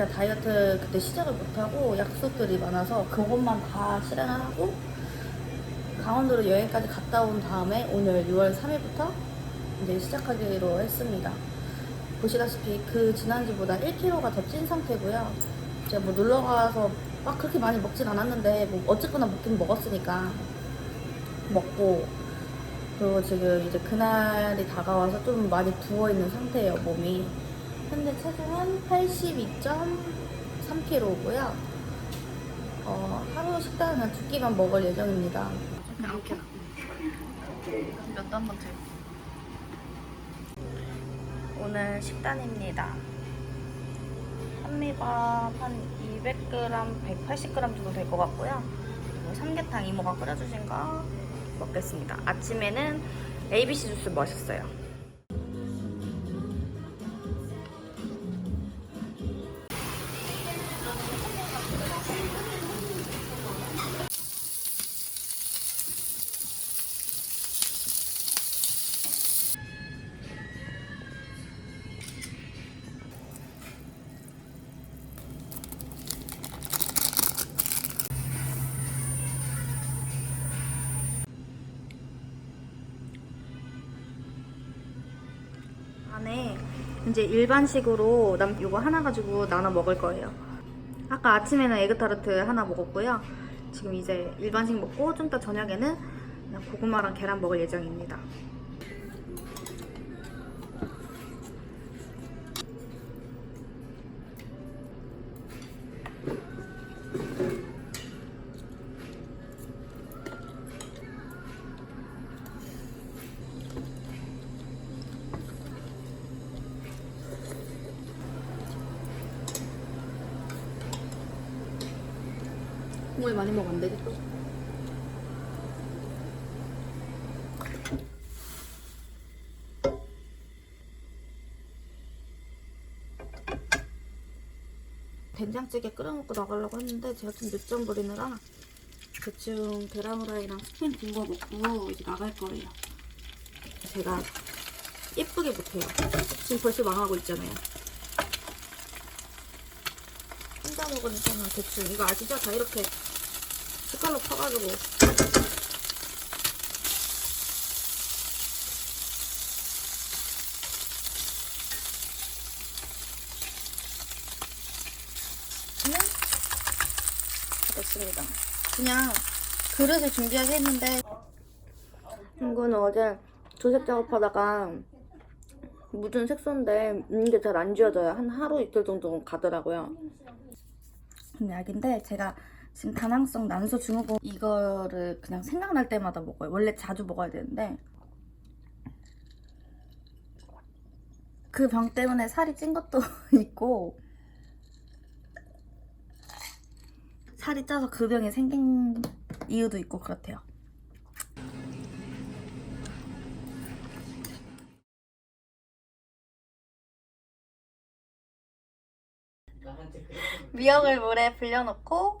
제가 다이어트 그때 시작을 못하고 약속들이 많아서 그것만 다 실행을 하고 강원도로 여행까지 갔다 온 다음에 오늘 6월 3일부터 이제 시작하기로 했습니다. 보시다시피 그 지난주보다 1kg가 더 찐 상태고요. 제가 뭐 놀러 가서 막 그렇게 많이 먹진 않았는데 뭐 어쨌거나 먹긴 먹었으니까 먹고 그리고 지금 이제 그날이 다가와서 좀 많이 부어 있는 상태예요 몸이. 현재 체중은 82.3kg고요. 어, 하루 식단은 두 끼만 먹을 예정입니다. 이렇게 몇도 한번 재고. 오늘 식단입니다. 현미밥 한 200g, 180g 정도 될 것 같고요. 삼계탕 이모가 끓여주신 거 먹겠습니다. 아침에는 ABC 주스 마셨어요. 안에 이제 일반식으로 남 이거 하나 가지고 나눠 먹을 거예요. 아까 아침에는 에그타르트 하나 먹었고요. 지금 이제 일반식 먹고 좀 이따 저녁에는 고구마랑 계란 먹을 예정입니다. 국물 많이 먹으면 안 되겠다. 된장찌개 끓여먹고 나가려고 했는데 제가 좀 늦잠 부리느라 대충 계란 후라이랑 스팸 군거 먹고 이제 나갈 거예요. 제가 예쁘게 못해요. 지금 벌써 망하고 있잖아요. 혼자 먹으니까 대충 이거 아시죠? 다 이렇게 숟갈로 퍼가지고 됐습니다. 그냥 그릇을 준비하게 했는데 이거는 어제 조색 작업하다가 묻은 색소인데 이게 잘 안 지워져요. 한 하루 이틀 정도 가더라고요. 약인데 제가 지금 다낭성 난소 증후군 이거를 그냥 생각날 때마다 먹어요. 원래 자주 먹어야 되는데 그 병 때문에 살이 찐 것도 있고 살이 쪄서 그 병이 생긴 이유도 있고 그렇대요. 미역을 물에 불려놓고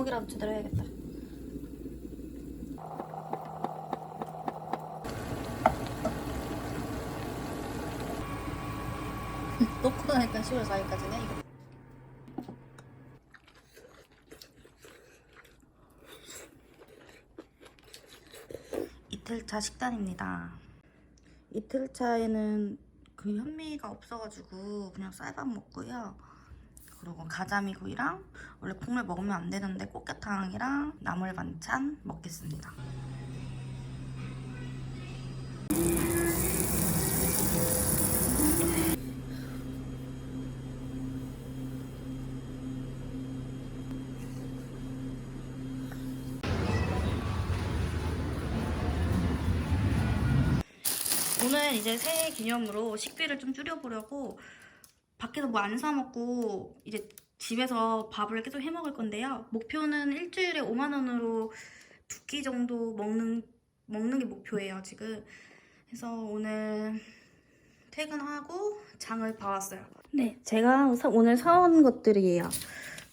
어묵이라도 제대로 해야겠다. 놓고 나니까 10월 4일까지네 이거. 이틀차 식단입니다. 이틀차에는 그 현미가 없어가지고 그냥 쌀밥 먹고요. 그리고 가자미구이랑 원래 국물 먹으면 안 되는데 꽃게탕이랑 나물 반찬 먹겠습니다. 오늘 이제 새해 기념으로 식비를 좀 줄여보려고 밖에서 뭐 안 사 먹고 이제 집에서 밥을 계속 해 먹을 건데요. 목표는 일주일에 5만 원으로 두 끼 정도 먹는 먹는 게 목표예요 지금. 그래서 오늘 퇴근하고 장을 봐왔어요. 네, 제가 사- 오늘 사온 것들이에요.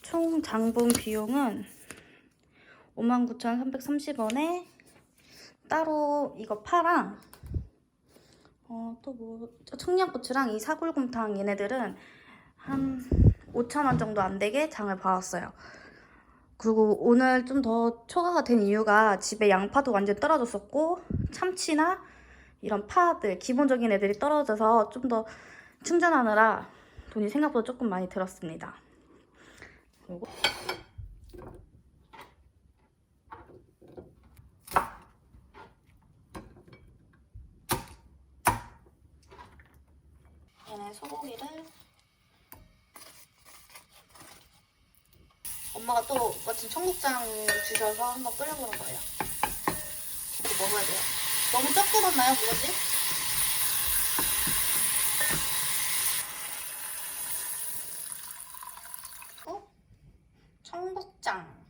총 장본 비용은 59,330원에 따로 이거 파랑 어, 또 뭐, 청양고추랑 이 사골곰탕 얘네들은 한 5,000원 정도 안 되게 장을 봐왔어요. 그리고 오늘 좀 더 초과가 된 이유가 집에 양파도 완전 떨어졌었고, 참치나 이런 파들, 기본적인 애들이 떨어져서 좀 더 충전하느라 돈이 생각보다 조금 많이 들었습니다. 그리고 얘네 소고기를 엄마가 또 마침 청국장 주셔서 한번 끓여보는 거예요. 이거 먹어야 돼요. 너무 적게 넣나요, 뭐지? 어? 청국장.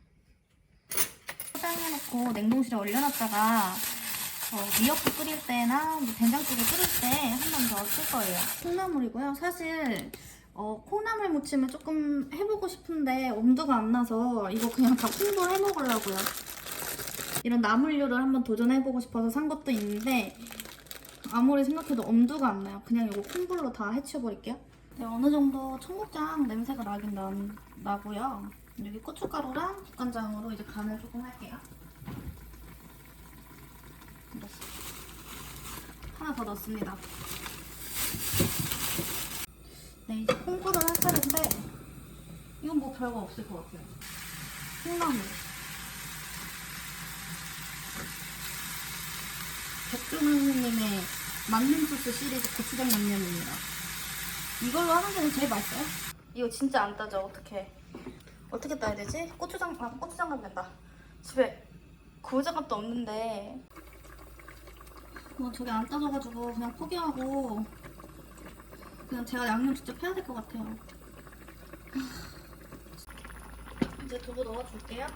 포장해놓고 냉동실에 얼려놨다가 어, 미역국 끓일 때나 뭐 된장찌개 끓일 때 한 번 더 쓸 거예요. 콩나물이고요. 사실 어, 콩나물 무침을 조금 해보고 싶은데 엄두가 안 나서 이거 그냥 다 콩으로 해먹으려고요. 이런 나물류를 한번 도전해보고 싶어서 산 것도 있는데 아무리 생각해도 엄두가 안 나요. 그냥 이거 콩불로 다 해치워버릴게요. 네, 어느 정도 청국장 냄새가 나긴 나, 나고요. 여기 고춧가루랑 국간장으로 이제 간을 조금 할게요. 하나 더 넣습니다. 네, 이제 콩불을 할 차례인데 이건 뭐 별거 없을 것 같아요. 콩나물. 백종원님의 만능 소스 시리즈 고추장 양념입니다. 이걸로 하는 게 제일 맛있어요. 이거 진짜 안 따져, 어떻게. 어떻게 따야 되지? 고추장, 아, 고추장갑 된다. 집에 고장갑도 없는데 뭐 저게 안 따져가지고 그냥 포기하고 그냥 제가 양념 직접 해야 될 것 같아요. 이제 두부 넣어줄게요.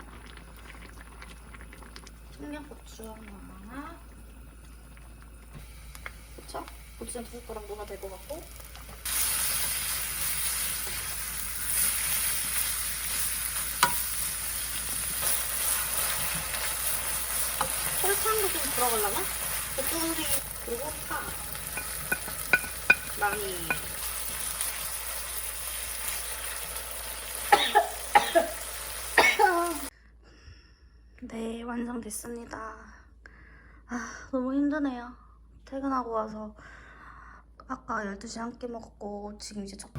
청양고추 하나. 그쵸? 고추장 두 숟가락 넣어도 될것 같고. 설탕도 좀 들어가려나? 볶음이 그리고 파 많이 네 완성됐습니다. 아 너무 힘드네요. 퇴근하고 와서 아까 12시에 한끼 먹었고 지금 이제 저